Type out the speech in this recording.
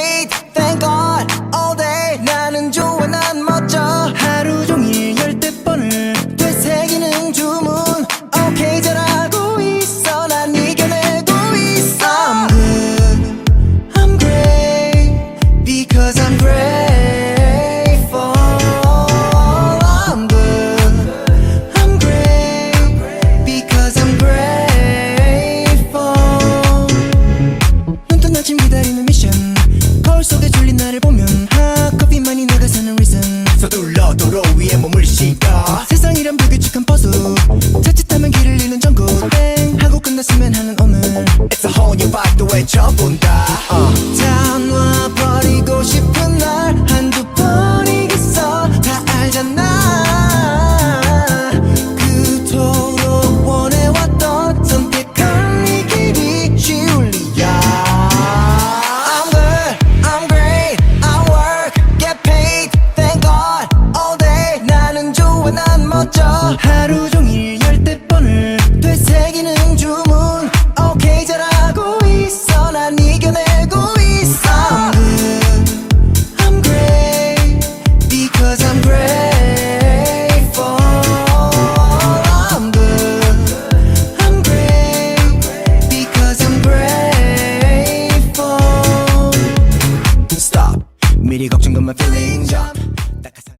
paid thank God all day 나는 좋아 난 멋져 하루 종일 열댓 번을 되새기는 주문 오케이 잘하고 있어 난 이겨내고 있어 I'm good I'm great because I'm great 기다리는 미션 거울 속에 졸린 나를 보면 하 커피만이 내가 사는 reason. 서둘러 도로 위에 몸을 싣까 세상이란 불규칙한 버스 자칫하면 길을 잃는 전국. 땡 하고 끝났으면 하는 오늘. It's a whole new vibe 또 외쳐본다. uh. 미리 걱정금만 feeling job